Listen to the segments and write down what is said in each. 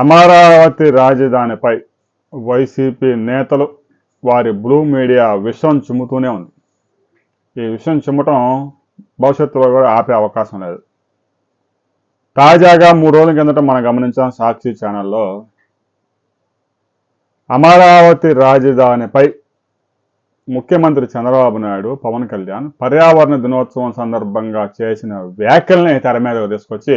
Amaravati రాజధానిపై YCP నేతలు వారి blue media విషం చిమ్ముతూనే ఉంది. ఈ విషయం చిమ్మటం భవిష్యత్తులో కూడా ఆపే అవకాశం లేదు. తాజాగా మూడు రోజుల కిందట మనం గమనించాం సాక్షి ఛానల్లో అమరావతి రాజధానిపై ముఖ్యమంత్రి చంద్రబాబు నాయుడు పవన్ కళ్యాణ్ పర్యావరణ దినోత్సవం సందర్భంగా చేసిన వ్యాఖ్యల్ని తెర మీదకు తీసుకొచ్చి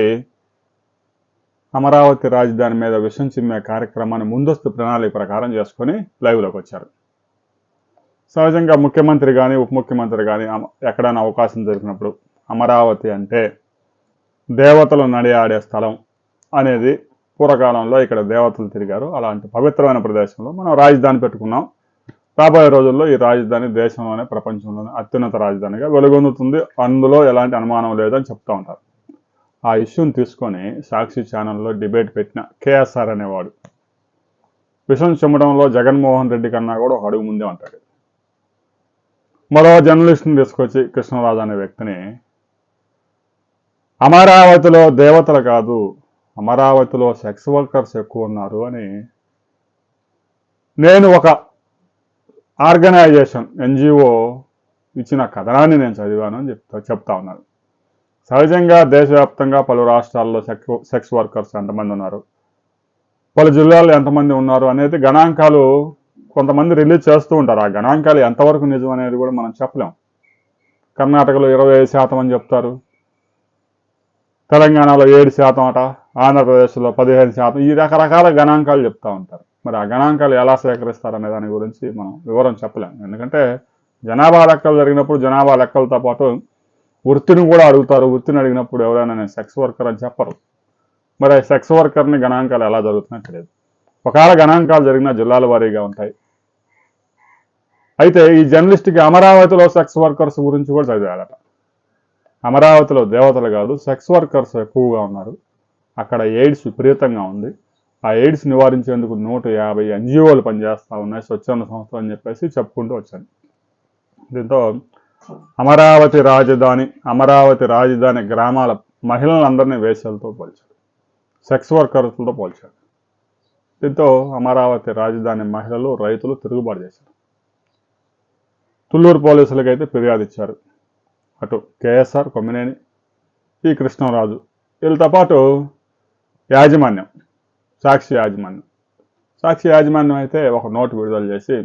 అమరావతి రాజధాని మీద విషం చిమ్మే కార్యక్రమాన్ని ముందస్తు ప్రణాళిక ప్రకారం చేసుకొని లైవ్లోకి వచ్చారు. సహజంగా ముఖ్యమంత్రి కానీ ఉప ముఖ్యమంత్రి కానీ ఎక్కడైనా అవకాశం దొరికినప్పుడు అమరావతి అంటే దేవతలు నడియాడే స్థలం అనేది పూర్వకాలంలో ఇక్కడ దేవతలు తిరిగారు. అలాంటి పవిత్రమైన ప్రదేశంలో మనం రాజధాని పెట్టుకున్నాం. రాబోయే రోజుల్లో ఈ రాజధాని దేశంలోనే ప్రపంచంలోనే అత్యున్నత రాజధానిగా వెలుగొందుతుంది. అందులో ఎలాంటి అనుమానం లేదని చెప్తూ ఉంటారు. ఆ ఇష్యూని తీసుకొని సాక్షి ఛానల్లో డిబేట్ పెట్టిన కేఎస్ఆర్ అనేవాడు. విషం చెమ్మడంలో జగన్మోహన్ రెడ్డి కన్నా కూడా ఒక అడుగు ముందే ఉంటాడు. మరో జర్నలిస్ట్ని తీసుకొచ్చి కృష్ణరాజు అనే వ్యక్తిని అమరావతిలో దేవతలు కాదు అమరావతిలో సెక్స్ వర్కర్స్ ఎక్కువ ఉన్నారు అని నేను ఒక ఆర్గనైజేషన్ ఎన్జిఓ ఇచ్చిన కథనాన్ని నేను చదివాను అని చెప్తా చెప్తా ఉన్నాను. సహజంగా దేశవ్యాప్తంగా పలు రాష్ట్రాల్లో సెక్స్ సెక్స్ వర్కర్స్ ఎంతమంది ఉన్నారు? పలు జిల్లాల్లో ఎంతమంది ఉన్నారు అనేది గణాంకాలు కొంతమంది రిలీజ్ చేస్తూ ఉంటారు. ఆ గణాంకాలు ఎంతవరకు నిజం అనేది కూడా మనం చెప్పలేం. కర్ణాటకలో ఇరవై ఐదు శాతం అని చెప్తారు. తెలంగాణలో ఏడు శాతం అట. ఆంధ్రప్రదేశ్లో పదిహేను శాతం. ఈ రకరకాల గణాంకాలు చెప్తూ ఉంటారు. మరి ఆ గణాంకాలు ఎలా సేకరిస్తారు అనే దాని గురించి మనం వివరం చెప్పలేం. ఎందుకంటే జనాభా లెక్కలు జరిగినప్పుడు జనాభా లెక్కలతో పాటు వృత్తిని కూడా అడుగుతారు. వృత్తిని అడిగినప్పుడు ఎవరైనా నేను సెక్స్ వర్కర్ అని చెప్పరు. మరి ఆ సెక్స్ వర్కర్ని గణాంకాలు ఎలా జరుగుతున్నాయో తెలియదు. ఒకవేళ గణాంకాలు జరిగిన జిల్లాల వారీగా ఉంటాయి. అయితే ఈ జర్నలిస్ట్కి అమరావతిలో సెక్స్ వర్కర్స్ గురించి కూడా చదివాడట అమరావతిలో దేవతలు కాదు సెక్స్ వర్కర్స్ ఎక్కువగా ఉన్నారు. అక్కడ ఎయిడ్స్ విపరీతంగా ఉంది. ఆ ఎయిడ్స్ నివారించేందుకు నూట యాభై ఎన్జిఓలు పనిచేస్తూ ఉన్నాయి. స్వచ్ఛంద సంస్థలు అని చెప్పేసి చెప్పుకుంటూ వచ్చాను. దీంతో అమరావతి రాజధాని అమరావతి రాజధాని గ్రామాల మహిళలందరినీ వేసలతో పోల్చాడు. సెక్స్ వర్కర్లతో పోల్చాడు. దీంతో అమరావతి రాజధాని మహిళలు రైతులు తిరుగుబాటు చేశారు. తుళ్ళూరు పోలీసులకైతే ఫిర్యాదు ఇచ్చారు. అటు కేఎస్ఆర్ కొమ్మినేని ఈ కృష్ణరాజు. వీళ్ళతో పాటు యాజమాన్యం సాక్షి యాజమాన్యం. సాక్షి యాజమాన్యం అయితే ఒక నోటు విడుదల చేసి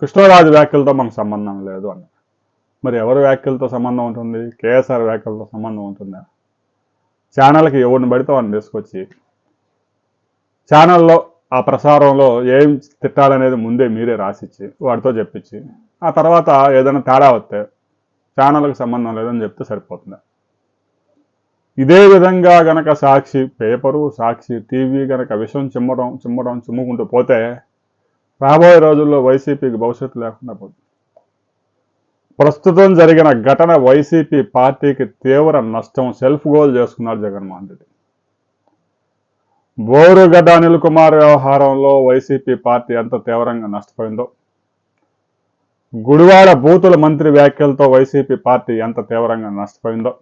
కృష్ణరాజు వ్యాఖ్యలతో మనకు సంబంధం లేదు అన్నారు. మరి ఎవరి వ్యాఖ్యలతో సంబంధం ఉంటుంది? కేఎస్ఆర్ వ్యాఖ్యలతో సంబంధం ఉంటుందా? ఛానల్కి ఎవరిని పడితే వాడిని తీసుకొచ్చి ఛానల్లో ఆ ప్రసారంలో ఏం తిట్టాలనేది ముందే మీరే రాసిచ్చి వాడితో చెప్పించి ఆ తర్వాత ఏదైనా తేడా వస్తే ఛానల్కి సంబంధం లేదని చెప్తే సరిపోతుంది? ఇదే విధంగా గనక సాక్షి పేపరు సాక్షి టీవీ గనక విషయం చిమ్మడం చిమ్మడం చిమ్ముకుంటూ పోతే రాబోయే రోజుల్లో వైసీపీకి భవిష్యత్తు లేకుండా పోతుంది. ప్రస్తుతం జరిగిన ఘటన వైసీపీ పార్టీకి తీవ్ర నష్టం సెల్ఫ్ గోల్ చేసుకున్నారు జగన్మోహన్ రెడ్డి. బోరుగడ్డ అనిల్ కుమార్ వ్యవహారంలో వైసీపీ పార్టీ ఎంత తీవ్రంగా నష్టపోయిందో గుడివాడ బూతుల మంత్రి వ్యాఖ్యలతో వైసీపీ పార్టీ ఎంత తీవ్రంగా నష్టపోయిందో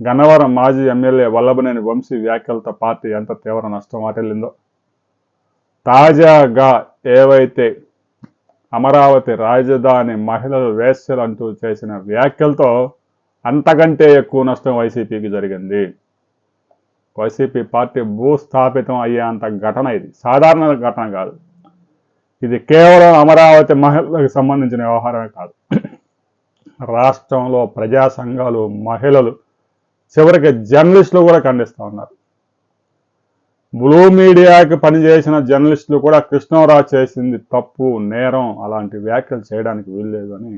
గన్నవరం మాజీ ఎమ్మెల్యే వల్లభనేని వంశీ వ్యాఖ్యలతో పార్టీ ఎంత తీవ్ర నష్టం వాటిల్లిందో తాజాగా ఏవైతే అమరావతి రాజధాని మహిళలు వేశ్యలు అంటూ చేసిన వ్యాఖ్యలతో అంతకంటే ఎక్కువ నష్టం వైసీపీకి జరిగింది. వైసీపీ పార్టీ భూస్థాపితం అయ్యేంత ఘటన ఇది. సాధారణ ఘటన కాదు. ఇది కేవలం అమరావతి మహిళలకు సంబంధించిన వ్యవహారమే కాదు. రాష్ట్రంలో ప్రజా సంఘాలు మహిళలు చివరికి జర్నలిస్టులు కూడా ఖండిస్తూ ఉన్నారు. బ్లూ మీడియాకి పనిచేసిన జర్నలిస్టులు కూడా కృష్ణరావు చేసింది తప్పు నేరం అలాంటి వ్యాఖ్యలు చేయడానికి వీల్లేదు అని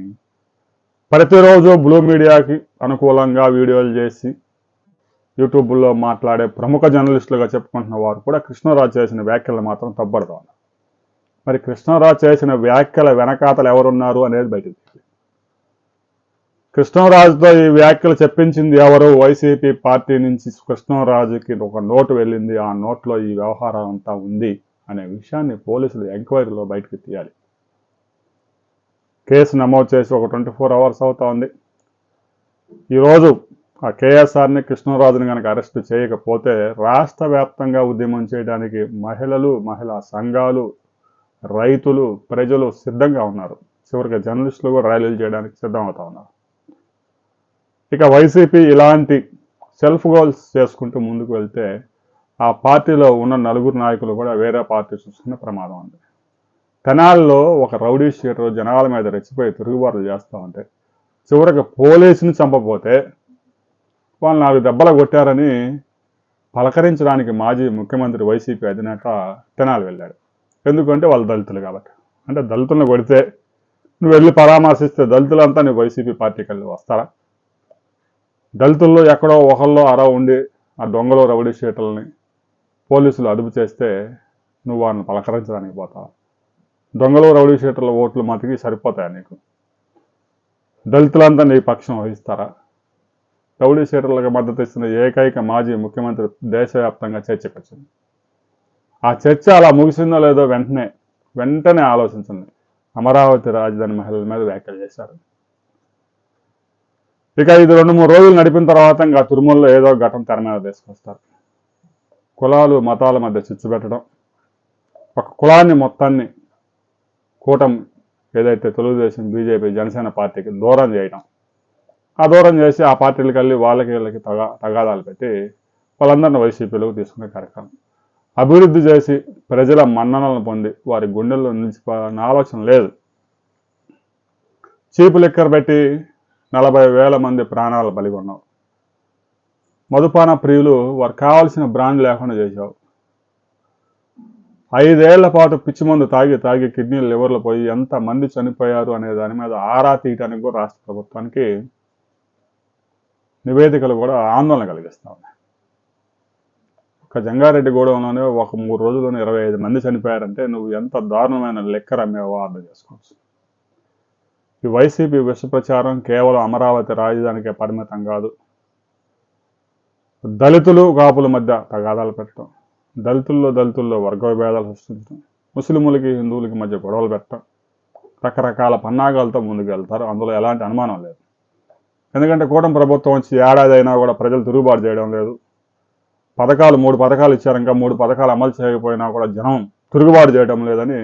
ప్రతిరోజు బ్లూ మీడియాకి అనుకూలంగా వీడియోలు చేసి యూట్యూబ్లో మాట్లాడే ప్రముఖ జర్నలిస్టులుగా చెప్పుకుంటున్న వారు కూడా కృష్ణరాజు చేసిన వ్యాఖ్యలు మాత్రం తప్పడుతూ మరి కృష్ణరాజు చేసిన వ్యాఖ్యల వెనకాతలు ఎవరున్నారు అనేది బయటకు కృష్ణరాజుతో ఈ వ్యాఖ్యలు చెప్పించింది ఎవరు? వైసీపీ పార్టీ నుంచి కృష్ణరాజుకి ఒక నోటు వెళ్ళింది. ఆ నోట్లో ఈ వ్యవహారం అంతా ఉంది అనే విషయాన్ని పోలీసులు ఎంక్వైరీలో బయటకు తీయాలి. కేసు నమోదు చేసి ఒక ట్వంటీ ఫోర్ అవర్స్ అవుతా ఉంది. ఈరోజు ఆ కేఎస్ఆర్ని కృష్ణరాజుని కనుక అరెస్ట్ చేయకపోతే రాష్ట్ర వ్యాప్తంగా ఉద్యమం చేయడానికి మహిళలు మహిళా సంఘాలు రైతులు ప్రజలు సిద్ధంగా ఉన్నారు. చివరికి జర్నలిస్టులు కూడా ర్యాలీలు చేయడానికి సిద్ధం అవుతా ఉన్నారు. ఇక వైసీపీ ఇలాంటి సెల్ఫ్ గోల్స్ చేసుకుంటూ ముందుకు వెళ్తే ఆ పార్టీలో ఉన్న నలుగురు నాయకులు కూడా వేరే పార్టీ చూసుకునే ప్రమాదం ఉంది తెనాల్లో ఒక రౌడీ షీటర్ జనాల మీద రెచ్చిపోయి తిరుగుబాట్లు చేస్తూ ఉంటే చివరికి పోలీసుని చంపపోతే వాళ్ళు నాలుగు దెబ్బలు కొట్టారని పలకరించడానికి మాజీ ముఖ్యమంత్రి వైసీపీ అధినేత తెనాలి వెళ్ళాడు. ఎందుకంటే వాళ్ళు దళితులు కాబట్టి. అంటే దళితులను కొడితే నువ్వు వెళ్ళి పరామర్శిస్తే దళితులంతా నీ వైసీపీ పార్టీకి వెళ్ళి వస్తారా? దళితుల్లో ఎక్కడో ఒకళ్ళో అరా ఉండి ఆ దొంగలో రౌడీ షీటల్ని పోలీసులు అదుపు చేస్తే నువ్వు వాళ్ళని పలకరించడానికి పోతావు? దొంగలు రౌడీ షీటర్ల ఓట్లు మతికి సరిపోతాయి నీకు? దళితులంతా నీ పక్షం వహిస్తారా? రౌడీ షీటర్లకు మద్దతు ఇస్తున్న ఏకైక మాజీ ముఖ్యమంత్రి దేశవ్యాప్తంగా చర్చకొచ్చింది ఆ చర్చ అలా ముగిసిందో లేదో వెంటనే వెంటనే ఆలోచించండి అమరావతి రాజధాని మహిళల మీద వ్యాఖ్యలు చేశారు. ఇక ఇది రెండు మూడు రోజులు నడిపిన తర్వాత ఇంకా తిరుమలలో ఏదో ఘటన తెర మీద తీసుకొస్తారు. కులాలు మతాల మధ్య చిచ్చు పెట్టడం. ఒక కులాన్ని మొత్తాన్ని కూటమి ఏదైతే తెలుగుదేశం బీజేపీ జనసేన పార్టీకి దూరం చేయడం. ఆ దూరం చేసి ఆ పార్టీలకు వెళ్ళి వాళ్ళకి వీళ్ళకి తగా తగాదాలు పెట్టి వాళ్ళందరిని వైసీపీలోకి తీసుకునే కార్యక్రమం. అభివృద్ధి చేసి ప్రజల మన్ననలను పొంది వారి గుండెల్లో నిలిచిపోవాలన్న ఆలోచన లేదు. చీపు లెక్కర్ పెట్టి నలభై వేల మంది ప్రాణాలు బలిగొన్నావు. మధుపాన ప్రియులు వారు కావాల్సిన బ్రాండ్ లేకుండా చేశావు. ఐదేళ్ళ పాటు పిచ్చి మందు తాగి తాగి కిడ్నీలు లివర్లు పోయి ఎంత మంది చనిపోయారు అనే దాని మీద ఆరా తీయటానికి కూడా రాష్ట్ర ప్రభుత్వానికి నివేదికలు కూడా ఆందోళన కలిగిస్తా ఉన్నాయి. ఒక జంగారెడ్డి గూడెంలోనే ఒక మూడు రోజుల్లోనే ఇరవై ఐదు మంది చనిపోయారంటే నువ్వు ఎంత దారుణమైన లెక్క రమ్మేవో అర్థం చేసుకోవచ్చు. ఈ వైసీపీ విష ప్రచారం కేవలం అమరావతి రాజధానికే పరిమితం కాదు. దళితులు కాపుల మధ్య తగాదాలు పెట్టడం దళితుల్లో దళితుల్లో వర్గ విభేదాలు సృష్టించడం ముస్లిములకి హిందువులకి మధ్య గొడవలు పెట్టడం రకరకాల పన్నాగాలతో ముందుకు వెళ్తారు అందులో ఎలాంటి అనుమానం లేదు. ఎందుకంటే కూటమి ప్రభుత్వం వచ్చి ఏడాది అయినా కూడా ప్రజలు తిరుగుబాటు చేయడం లేదు. పథకాలు మూడు పథకాలు ఇచ్చారు. ఇంకా మూడు పథకాలు అమలు చేయకపోయినా కూడా జనం తిరుగుబాటు చేయడం లేదని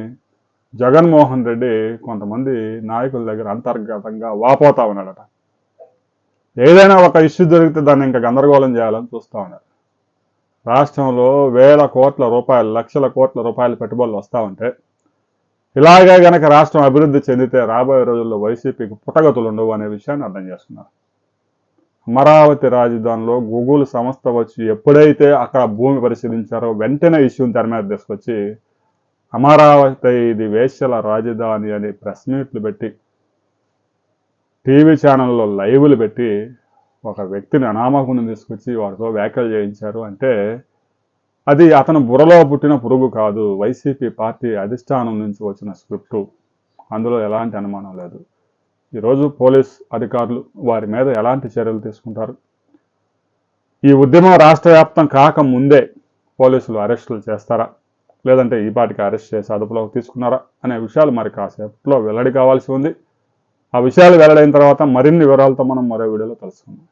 జగన్మోహన్ రెడ్డి కొంతమంది నాయకుల దగ్గర అంతర్గతంగా వాపోతా ఉన్నాడట. ఏదైనా ఒక ఇష్యూ దొరికితే దాన్ని ఇంకా గందరగోళం చేయాలని చూస్తూ ఉన్నారు. రాష్ట్రంలో వేల కోట్ల రూపాయలు లక్షల కోట్ల రూపాయల పెట్టుబడులు వస్తూ ఉంటే ఇలాగే గనక రాష్ట్రం అభివృద్ధి చెందితే రాబోయే రోజుల్లో వైసీపీకి పుట్టగతులు ఉండవు అనే విషయాన్ని అర్థం చేస్తున్నారు అమరావతి రాజధానిలో గూగుల్ సంస్థ వచ్చి ఎప్పుడైతే అక్కడ భూమి పరిశీలించారో వెంటనే ఇష్యూని తెర మీద తీసుకొచ్చి అమరావతి ఇది వేశ్యల రాజధాని అని ప్రెస్ మీట్లు పెట్టి టీవీ ఛానల్లో లైవ్లు పెట్టి ఒక వ్యక్తిని అనామకుని తీసుకొచ్చి వారితో వ్యాఖ్యలు చేయించారు. అంటే అది అతను బుర్రలో పుట్టిన పురుగు కాదు. వైసీపీ పార్టీ అధిష్టానం నుంచి వచ్చిన స్క్రిప్టు. అందులో ఎలాంటి అనుమానం లేదు. ఈరోజు పోలీస్ అధికారులు వారి మీద ఎలాంటి చర్యలు తీసుకుంటారు? ఈ ఉద్యమం రాష్ట్ర వ్యాప్తం కాకముందే పోలీసులు అరెస్టులు చేస్తారా? లేదంటే ఈ పాటికి అరెస్ట్ చేసి అదుపులోకి తీసుకున్నారా అనే విషయాలు మరి కాసేపట్లో వెల్లడి కావాల్సి ఉంది. ఆ విషయాలు వెల్లడైన తర్వాత మరిన్ని వివరాలతో మనం మరో వీడియోలో తెలుసుకుందాం